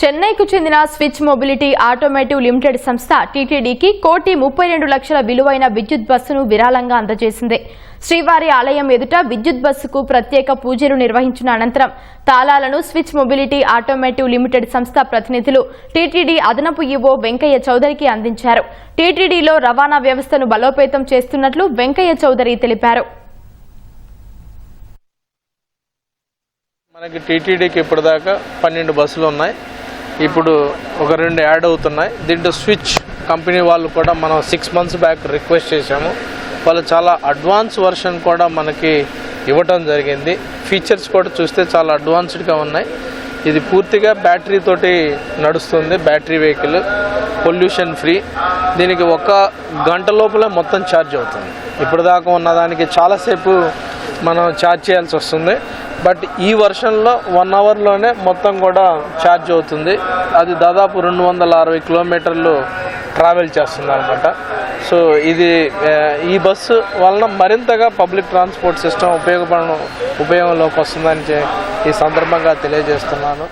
చెన్నైకు చెందిన switch Mobility Automotive Limited సంస్థ టీటీడీకి కోటి ముప్పై రెండు లక్షల విలువైన విద్యుత్ బస్సును విరాళంగా అందజేసింది. శ్రీవారి ఆలయం ఎదుట విద్యుత్ బస్సుకు ప్రత్యేక పూజలు నిర్వహించిన అనంతరం తాళాలను స్విచ్ మొబిలిటీ ఆటోమేటివ్ లిమిటెడ్ సంస్థ ప్రతినిధులు టీటీడీ అదనపు ఈవో వెంకయ్య చౌదరికి అందించారు. టీటీడీలో రవాణా వ్యవస్థను బలోపేతం చేస్తున్నట్లు వెంకయ్య చౌదరి తెలిపారు. మనకి టీటీడీకి ఇప్పటిదాకా పన్నెండు బస్సులు ఉన్నాయి. ఇప్పుడు ఒక రెండు యాడ్ అవుతున్నాయి. దీంట్లో స్విచ్ కంపెనీ వాళ్ళు కూడా మనం సిక్స్ మంత్స్ బ్యాక్ రిక్వెస్ట్ చేశాము. వాళ్ళు చాలా అడ్వాన్స్ వర్షన్ కూడా మనకి ఇవ్వటం జరిగింది. ఫీచర్స్ కూడా చూస్తే చాలా అడ్వాన్స్డ్గా ఉన్నాయి. ఇది పూర్తిగా బ్యాటరీ తోటి నడుస్తుంది బ్యాటరీ వెహికల్ పొల్యూషన్ ఫ్రీ దీనికి ఒక గంట లోపలే మొత్తం ఛార్జ్ అవుతుంది. ఇప్పుడు దాకా ఉన్న దానికి చాలాసేపు మనం ఛార్జ్ చేయాల్సి వస్తుంది. బట్ ఈ వర్షన్లో వన్ అవర్లోనే మొత్తం కూడా ఛార్జ్ అవుతుంది. అది దాదాపు రెండు వందల అరవై కిలోమీటర్లు ట్రావెల్ చేస్తుంది అనమాట సో ఇది ఈ బస్సు వలన మరింతగా పబ్లిక్ ట్రాన్స్పోర్ట్ సిస్టమ్ ఉపయోగపడడం ఉపయోగంలోకి వస్తుందని ఈ సందర్భంగా తెలియజేస్తున్నాను.